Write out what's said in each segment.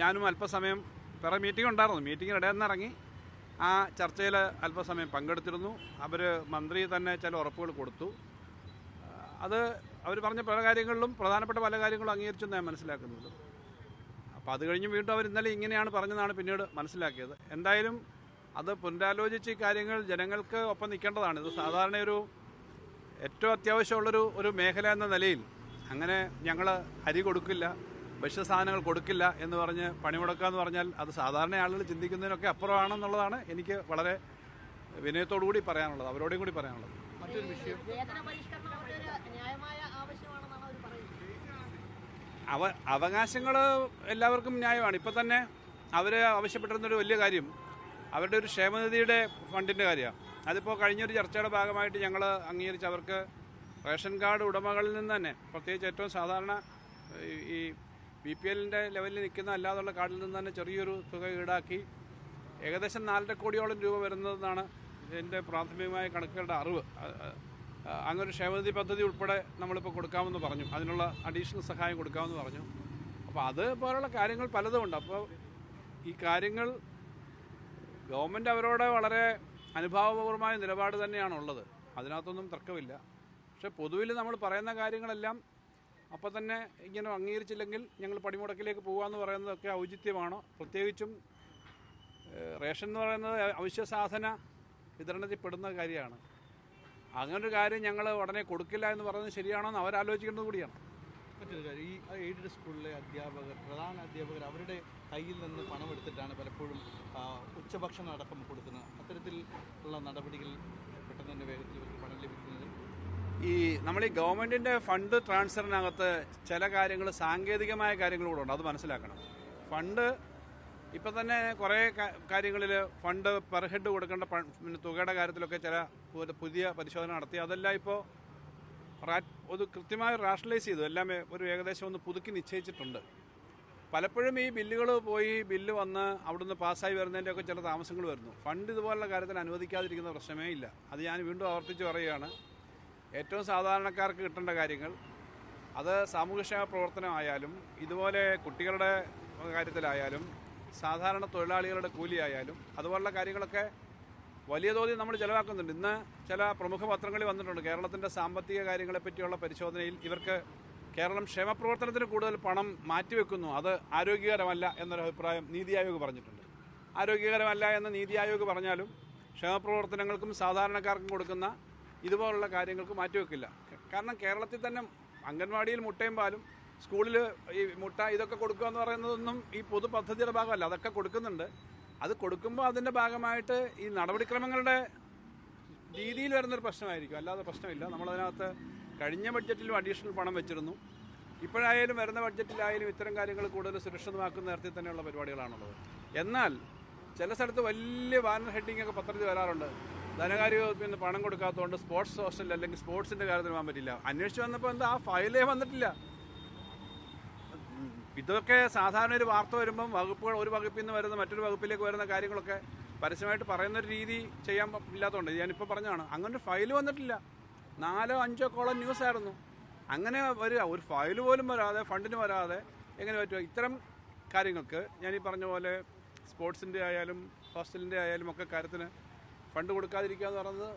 ഞാനും അല്പസമയം വേറെ മീറ്റിംഗ് ഉണ്ടായിരുന്നു. മീറ്റിംഗിന് ഇടയിൽ നിന്നിറങ്ങി ആ ചർച്ചയിൽ അല്പസമയം പങ്കെടുത്തിരുന്നു. അവർ മന്ത്രി തന്നെ ചില ഉറപ്പുകൾ കൊടുത്തു. അത് അവർ പറഞ്ഞ പല കാര്യങ്ങളിലും പ്രധാനപ്പെട്ട പല കാര്യങ്ങളും അംഗീകരിച്ചെന്ന് ഞാൻ മനസ്സിലാക്കുന്നത് അപ്പോൾ അത് കഴിഞ്ഞ് വീണ്ടും അവർ ഇന്നലെ ഇങ്ങനെയാണ് പറഞ്ഞതാണ് പിന്നീട് മനസ്സിലാക്കിയത്. എന്തായാലും അത് പുനരാലോചിച്ച് കാര്യങ്ങൾ ജനങ്ങൾക്ക് ഒപ്പം നിൽക്കേണ്ടതാണ്. ഇത് സാധാരണ ഒരു ഏറ്റവും അത്യാവശ്യമുള്ളൊരു ഒരു മേഖല എന്ന നിലയിൽ അങ്ങനെ ഞങ്ങൾ അരി കൊടുക്കില്ല. ഭക്ഷ്യസാധനങ്ങൾ കൊടുക്കില്ല എന്ന് പറഞ്ഞ് പണിമുടക്കുക എന്ന് പറഞ്ഞാൽ അത് സാധാരണ ആളുകൾ ചിന്തിക്കുന്നതിനൊക്കെ അപ്പുറമാണെന്നുള്ളതാണ് എനിക്ക് വളരെ വിനയത്തോടു കൂടി പറയാനുള്ളത് അവരോടും കൂടി പറയാനുള്ളത്. മറ്റൊരു വിഷയം. അവ അവകാശങ്ങൾ എല്ലാവർക്കും ന്യായമാണ്. ഇപ്പം തന്നെ അവർ ആവശ്യപ്പെട്ടിരുന്നൊരു വലിയ കാര്യം അവരുടെ ഒരു ക്ഷേമനിധിയുടെ ഫണ്ടിന്റെ കാര്യമാണ്. അതിപ്പോൾ കഴിഞ്ഞൊരു ചർച്ചയുടെ ഭാഗമായിട്ട് ഞങ്ങൾ അംഗീകരിച്ച് അവർക്ക് റേഷൻ കാർഡ് ഉടമകളിൽ നിന്ന് തന്നെ പ്രത്യേകിച്ച് ഏറ്റവും സാധാരണ ഈ ബി പി എല്ലിന്റെ ലെവലിൽ നിൽക്കുന്ന അല്ലാതുള്ള കാർഡിൽ നിന്ന് തന്നെ ചെറിയൊരു തുക ഈടാക്കി. ഏകദേശം നാലര കോടിയോളം രൂപ വരുന്നതെന്നാണ് എന്റെ പ്രാഥമികമായ കണക്കുകളുടെ അറിവ്. അങ്ങനൊരു ക്ഷേമനിധി പദ്ധതി ഉൾപ്പെടെ നമ്മളിപ്പോൾ കൊടുക്കാമെന്ന് പറഞ്ഞു. അതിനുള്ള അഡീഷണൽ സഹായം കൊടുക്കാമെന്ന് പറഞ്ഞു. അപ്പോൾ അതുപോലുള്ള കാര്യങ്ങൾ പലതും ഉണ്ട്. അപ്പോൾ ഈ കാര്യങ്ങൾ ഗവൺമെന്റ് അവരോട് വളരെ അനുഭാവപൂർവമായ നിലപാട് തന്നെയാണുള്ളത്. അതിനകത്തൊന്നും തർക്കമില്ല. പക്ഷേ പൊതുവിൽ നമ്മൾ പറയുന്ന കാര്യങ്ങളെല്ലാം അപ്പോൾ തന്നെ ഇങ്ങനെ അംഗീകരിച്ചില്ലെങ്കിൽ ഞങ്ങൾ പടിമുടക്കിലേക്ക് പോകാമെന്ന് പറയുന്നതൊക്കെ ഔചിത്യമാണ്? പ്രത്യേകിച്ചും റേഷൻ എന്ന് പറയുന്നത് അവശ്യ സാധന വിതരണത്തിൽ പെടുന്ന കാര്യമാണ്. അങ്ങനൊരു കാര്യം ഞങ്ങൾ ഉടനെ കൊടുക്കില്ല എന്ന് പറയുന്നത് ശരിയാണോ എന്ന് അവരാലോചിക്കേണ്ടത് കൂടിയാണ്. മറ്റൊരു കാര്യം ഈ എയ്ഡഡ് സ്കൂളിലെ അധ്യാപകർ പ്രധാന അധ്യാപകർ അവരുടെ കയ്യിൽ നിന്ന് പണം എടുത്തിട്ടാണ് പലപ്പോഴും ഉച്ചഭക്ഷണം അടക്കം കൊടുക്കുന്നത്. അത്തരത്തിലുള്ള നടപടികൾ പെട്ടെന്ന് തന്നെ വേഗത്തിൽ പണം ലഭിക്കുന്നത്. ഈ നമ്മൾ ഈ ഗവൺമെന്റിന്റെ ഫണ്ട് ട്രാൻസ്ഫറിനകത്ത് ചില കാര്യങ്ങൾ സാങ്കേതികമായ കാര്യങ്ങൾ കൂടെ ഉണ്ട്. അത് മനസ്സിലാക്കണം. ഫണ്ട് ഇപ്പം തന്നെ കുറേ കാര്യങ്ങളിൽ ഫണ്ട് പെർ ഹെഡ് കൊടുക്കേണ്ട പിന്നെ തുകയുടെ കാര്യത്തിലൊക്കെ ചില പുതിയ പരിശോധന നടത്തി. അതെല്ലാം ഇപ്പോൾ ഒരു കൃത്യമായി റാഷണലൈസ് ചെയ്തു. എല്ലാം ഒരു ഏകദേശം ഒന്ന് പുതുക്കി നിശ്ചയിച്ചിട്ടുണ്ട്. പലപ്പോഴും ഈ ബില്ലുകൾ പോയി ബില്ല് വന്ന് അവിടുന്ന് പാസ്സായി വരുന്നതിന്റെയൊക്കെ ചില താമസങ്ങൾ വരുന്നു. ഫണ്ട് ഇതുപോലുള്ള കാര്യത്തിൽ അനുവദിക്കാതിരിക്കുന്ന പ്രശ്നമേ ഇല്ല. അത് ഞാൻ വീണ്ടും ആവർത്തിച്ച് പറയുകയാണ്. ഏറ്റവും സാധാരണക്കാർക്ക് കിട്ടേണ്ട കാര്യങ്ങൾ അത് സാമൂഹ്യക്ഷേമ പ്രവർത്തനമായാലും ഇതുപോലെ കുട്ടികളുടെ കാര്യത്തിലായാലും സാധാരണ തൊഴിലാളികളുടെ കൂലിയായാലും അതുപോലുള്ള കാര്യങ്ങളൊക്കെ വലിയ തോതിൽ നമ്മൾ ചിലവാക്കുന്നുണ്ട്. ഇന്ന് ചില പ്രമുഖ പത്രങ്ങളിൽ വന്നിട്ടുണ്ട്. കേരളത്തിന്റെ സാമ്പത്തിക കാര്യങ്ങളെപ്പറ്റിയുള്ള പരിശോധനയിൽ ഇവർക്ക് കേരളം ക്ഷേമപ്രവർത്തനത്തിന് കൂടുതൽ പണം മാറ്റിവെക്കുന്നു. അത് ആരോഗ്യകരമല്ല എന്നൊരു അഭിപ്രായം നീതി ആയോഗ് പറഞ്ഞിട്ടുണ്ട്. ആരോഗ്യകരമല്ല എന്ന് നീതി ആയോഗ് പറഞ്ഞാലും ക്ഷേമപ്രവർത്തനങ്ങൾക്കും സാധാരണക്കാർക്കും കൊടുക്കുന്ന ഇതുപോലുള്ള കാര്യങ്ങൾക്ക് മാറ്റിവെക്കില്ല. കാരണം കേരളത്തിൽ തന്നെ അംഗൻവാടിയിൽ മുട്ടയും പാലും സ്കൂളിൽ ഈ മുട്ട ഇതൊക്കെ കൊടുക്കുക എന്ന് പറയുന്നതൊന്നും ഈ പൊതു പദ്ധതിയുടെ ഭാഗമല്ല അതൊക്കെ കൊടുക്കുന്നുണ്ട്. അത് കൊടുക്കുമ്പോൾ അതിന്റെ ഭാഗമായിട്ട് ഈ നടപടിക്രമങ്ങളുടെ രീതിയിൽ വരുന്നൊരു പ്രശ്നമായിരിക്കും. അല്ലാതെ പ്രശ്നമില്ല. നമ്മളതിനകത്ത് കഴിഞ്ഞ ബഡ്ജറ്റിലും അഡീഷണൽ പണം വെച്ചിരുന്നു. ഇപ്പോഴായാലും വരുന്ന ബഡ്ജറ്റിലായാലും ഇത്തരം കാര്യങ്ങൾ കൂടുതൽ സുരക്ഷിതമാക്കുന്ന തരത്തിൽ തന്നെയുള്ള പരിപാടികളാണുള്ളത്. എന്നാൽ ചില സ്ഥലത്ത് വലിയ ബാനർ ഹെഡിങ്ങൊക്കെ പത്രത്തിൽ വരാറുണ്ട്. ധനകാര്യ വകുപ്പിൽ പണം കൊടുക്കാത്തതുകൊണ്ട് സ്പോർട്സ് ഹോസ്റ്റൽ അല്ലെങ്കിൽ സ്പോർട്സിന്റെ കാര്യത്തിൽ പോകാൻ പറ്റില്ല. അന്വേഷിച്ച് വന്നപ്പോൾ എന്താ ആ ഫയലേ വന്നിട്ടില്ല. ഇതൊക്കെ സാധാരണ ഒരു വാർത്ത വരുമ്പം വകുപ്പുകൾ ഒരു വകുപ്പിൽ നിന്ന് വരുന്ന മറ്റൊരു വകുപ്പിലേക്ക് വരുന്ന കാര്യങ്ങളൊക്കെ പരസ്യമായിട്ട് പറയുന്ന ഒരു രീതി ചെയ്യാൻ ഇല്ലാത്തതുകൊണ്ട് ഞാനിപ്പോൾ പറഞ്ഞതാണ്. അങ്ങനെ ഒരു ഫയൽ വന്നിട്ടില്ല. നാലോ അഞ്ചോ കോളം ന്യൂസ് ആയിരുന്നു. അങ്ങനെ വരിക. ഒരു ഫയൽ പോലും വരാതെ ഫണ്ടിന് വരാതെ എങ്ങനെ പറ്റുക? ഇത്തരം കാര്യങ്ങൾക്ക് ഞാൻ ഈ പറഞ്ഞ പോലെ സ്പോർട്സിന്റെ ആയാലും ഹോസ്റ്റലിന്റെ ആയാലും ഒക്കെ കാര്യത്തിന് ഫണ്ട് കൊടുക്കാതിരിക്കുക എന്ന് പറയുന്നത്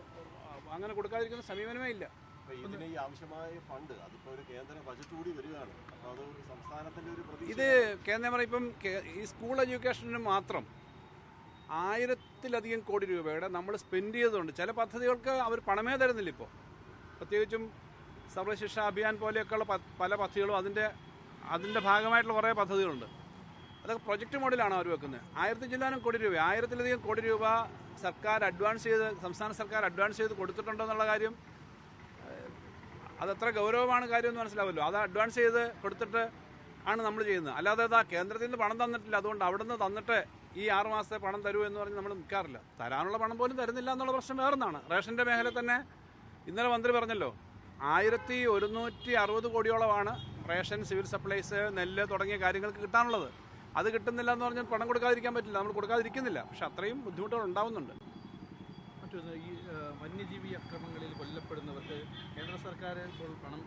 അങ്ങനെ കൊടുക്കാതിരിക്കുന്ന സമീപനമേ ഇല്ല. ഇത് ഇതിന് ഈ ആവശ്യമായ ഫണ്ട് അതിപ്പോ ഒരു കേന്ദ്ര ബജറ്റ് കൂടി വരികയാണ്. അപ്പൊ അത് സംസ്ഥാനത്തിന്റെ ഒരു പ്രതീക്ഷ. ഇത് കേന്ദ്രം ഇപ്പം ഈ സ്കൂൾ എഡ്യൂക്കേഷന് മാത്രം ആയിരത്തിലധികം കോടി രൂപയുടെ നമ്മൾ സ്പെൻഡ് ചെയ്തതുകൊണ്ട് ചില പദ്ധതികൾക്ക് അവർ പണമേ തരുന്നില്ല ഇപ്പോൾ പ്രത്യേകിച്ചും സർവശിക്ഷ അഭിയാൻ പോലെയൊക്കെയുള്ള പല പദ്ധതികളും അതിന്റെ അതിന്റെ ഭാഗമായിട്ടുള്ള കുറേ പദ്ധതികളുണ്ട്. അതൊക്കെ പ്രൊജക്റ്റ് മോഡലാണ് അവർ വെക്കുന്നത്. ആയിരത്തി ചില്ലാനും കോടി രൂപ ആയിരത്തിലധികം കോടി രൂപ സർക്കാർ അഡ്വാൻസ് ചെയ്ത് സംസ്ഥാന സർക്കാർ അഡ്വാൻസ് ചെയ്ത് കൊടുത്തിട്ടുണ്ടോ എന്നുള്ള കാര്യം അതത്ര ഗൗരവമാണ് കാര്യമെന്ന് മനസ്സിലാവല്ലോ. അത് അഡ്വാൻസ് ചെയ്ത് കൊടുത്തിട്ട് ആണ് നമ്മൾ ചെയ്യുന്നത്. അല്ലാതെ ആ കേന്ദ്രത്തിൽ നിന്ന് പണം തന്നിട്ടില്ല. അതുകൊണ്ട് അവിടെ നിന്ന് തന്നിട്ട് ഈ ആറ് മാസത്തെ പണം തരൂ എന്ന് പറഞ്ഞ് നമ്മൾ നിൽക്കാറില്ല. തരാനുള്ള പണം പോലും തരുന്നില്ല എന്നുള്ള പ്രശ്നം വേറൊന്നാണ്. റേഷന്റെ മേഖല തന്നെ ഇന്നലെ മന്ത്രി പറഞ്ഞല്ലോ ആയിരത്തി ഒരുന്നൂറ്റി അറുപത് കോടിയോളമാണ് റേഷൻ സിവിൽ സപ്ലൈസ് നെല്ല് തുടങ്ങിയ കാര്യങ്ങൾക്ക് കിട്ടാനുള്ളത്. അത് കിട്ടുന്നില്ല എന്ന് പറഞ്ഞാൽ പണം കൊടുക്കാതിരിക്കാൻ പറ്റില്ല. നമ്മൾ കൊടുക്കാതിരിക്കുന്നില്ല. പക്ഷെ അത്രയും ബുദ്ധിമുട്ടുകൾ ഉണ്ടാവുന്നുണ്ട്. മറ്റൊന്ന് ഈ വന്യജീവി അക്രമങ്ങളിൽ കൊല്ലപ്പെടുന്നവർക്ക് കേന്ദ്ര സർക്കാർ ഇപ്പോൾ പണം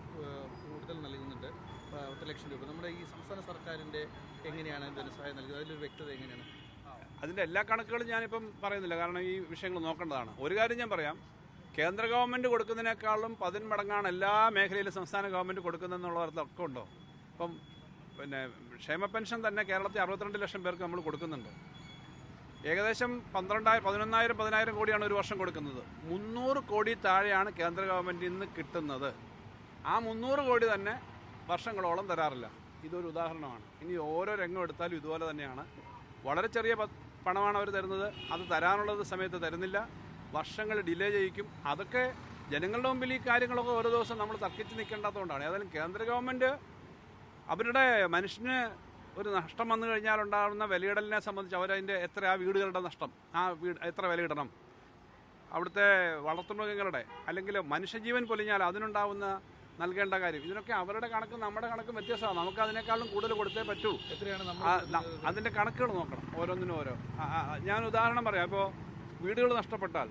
കൂടുതൽ നൽകുന്നുണ്ട്. പത്ത് ലക്ഷം രൂപ. നമ്മുടെ ഈ സംസ്ഥാന സർക്കാരിന്റെ എങ്ങനെയാണ് ധനസഹായം നൽകുന്നത്? അതിലൊരു വ്യക്തത എങ്ങനെയാണ്? അതിന്റെ എല്ലാ കണക്കുകളും ഞാനിപ്പം പറയുന്നില്ല. കാരണം ഈ വിഷയങ്ങൾ നോക്കേണ്ടതാണ്. ഒരു കാര്യം ഞാൻ പറയാം. കേന്ദ്ര ഗവൺമെന്റ് കൊടുക്കുന്നതിനേക്കാളും പതിന് പതിന്മടങ്ങാണ് എല്ലാ മേഖലയിലും സംസ്ഥാന ഗവൺമെന്റ് കൊടുക്കുന്നതെന്നുള്ള അർത്ഥമൊക്കെ ഉണ്ടോ? ഇപ്പം പിന്നെ ക്ഷേമ പെൻഷൻ തന്നെ കേരളത്തിൽ അറുപത്തിരണ്ട് ലക്ഷം പേർക്ക് നമ്മൾ കൊടുക്കുന്നുണ്ട്. ഏകദേശം പന്ത്രണ്ടായിരം പതിനൊന്നായിരം പതിനായിരം കോടിയാണ് ഒരു വർഷം കൊടുക്കുന്നത്. മുന്നൂറ് കോടി താഴെയാണ് കേന്ദ്ര ഗവൺമെന്റിൽ നിന്ന് കിട്ടുന്നത്. ആ മുന്നൂറ് കോടി തന്നെ വർഷങ്ങളോളം തരാറില്ല. ഇതൊരു ഉദാഹരണമാണ്. ഇനി ഓരോ രംഗം എടുത്താലും ഇതുപോലെ തന്നെയാണ്. വളരെ ചെറിയ പണമാണ് അവർ തരുന്നത്. അത് തരാനുള്ളത് സമയത്ത് തരുന്നില്ല. വർഷങ്ങൾ ഡിലേ ചെയ്യിക്കും. അതൊക്കെ ജനങ്ങളുടെ മുമ്പിൽ ഈ കാര്യങ്ങളൊക്കെ ഓരോ ദിവസം നമ്മൾ തർക്കിച്ച് നിൽക്കേണ്ടാത്തതുകൊണ്ടാണ് ഏതായാലും കേന്ദ്ര ഗവൺമെന്റ് അവരുടെ മനുഷ്യന് ഒരു നഷ്ടം വന്നു കഴിഞ്ഞാൽ ഉണ്ടാകുന്ന വിലയിടലിനെ സംബന്ധിച്ച് അവരതിന്റെ എത്ര ആ വീടുകളുടെ നഷ്ടം ആ വീട് എത്ര വിലയിടണം അവിടുത്തെ വളർത്തുമൃഗങ്ങളുടെ അല്ലെങ്കിൽ മനുഷ്യജീവൻ പൊലിഞ്ഞാൽ അതിനുണ്ടാവുന്ന നൽകേണ്ട കാര്യം ഇതിനൊക്കെ അവരുടെ കണക്കും നമ്മുടെ കണക്കും വ്യത്യസ്തമാണ് നമുക്ക് അതിനേക്കാളും കൂടുതൽ കൊടുത്തേ പറ്റൂ. എത്രയാണ് അതിന്റെ കണക്കുകൾ നോക്കണം ഓരോന്നിനും ഓരോ. ഞാൻ ഉദാഹരണം പറയാം. ഇപ്പോൾ വീടുകൾ നഷ്ടപ്പെട്ടാൽ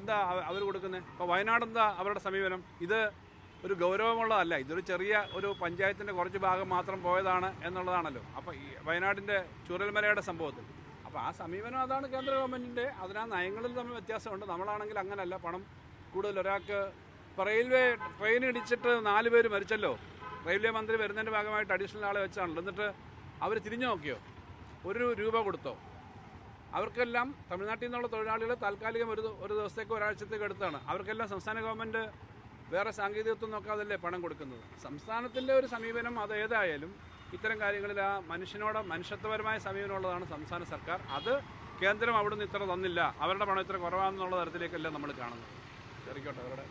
എന്താ അവർ കൊടുക്കുന്നത്? ഇപ്പോൾ വയനാട് എന്താ അവരുടെ സമീപനം? ഇത് ഒരു ഗൗരവമുള്ളതല്ല. ഇതൊരു ചെറിയ ഒരു പഞ്ചായത്തിന്റെ കുറച്ച് ഭാഗം മാത്രം പോയതാണ് എന്നുള്ളതാണല്ലോ. അപ്പോൾ ഈ വയനാടിന്റെ ചുരൽമലയുടെ സംഭവത്തിൽ. അപ്പോൾ ആ സമീപനം അതാണ് കേന്ദ്ര ഗവൺമെന്റിന്റെ അതിനാ നയങ്ങളിൽ തമ്മിൽ വ്യത്യാസമുണ്ട്. നമ്മളാണെങ്കിൽ അങ്ങനല്ല. പണം കൂടുതൽ ഒരാൾക്ക് റെയിൽവേ ട്രെയിൻ ഇടിച്ചിട്ട് നാല് പേര് മരിച്ചല്ലോ. റെയിൽവേ മന്ത്രി വരുന്നതിന്റെ ഭാഗമായിട്ട് അഡീഷണൽ ആളെ വെച്ചാണല്ലോ. എന്നിട്ട് അവർ തിരിഞ്ഞു നോക്കിയോ? ഒരു രൂപ കൊടുത്തോ? അവർക്കെല്ലാം തമിഴ്നാട്ടിൽ നിന്നുള്ള തൊഴിലാളികൾ താൽക്കാലികം ഒരു ഒരു ദിവസത്തേക്ക് ഒരാഴ്ചത്തേക്ക് എടുത്താണ്. അവർക്കെല്ലാം സംസ്ഥാന ഗവൺമെന്റ് വേറെ സാങ്കേതികത്വം നോക്കാതല്ലേ പണം കൊടുക്കുന്നത്? സംസ്ഥാനത്തിന്റെ ഒരു സമീപനം അത് ഏതായാലും ഇത്തരം കാര്യങ്ങളിൽ ആ മനുഷ്യനോട് മനുഷ്യത്വപരമായ സമീപനമുള്ളതാണ് സംസ്ഥാന സർക്കാർ. അത് കേന്ദ്രം അവിടുന്ന് ഇത്ര തന്നില്ല. അവരുടെ പണം ഇത്ര കുറവാണെന്നുള്ള തരത്തിലേക്കല്ല നമ്മൾ കാണുന്നത്. ചെറിക്കോട്ടെ അവരുടെ.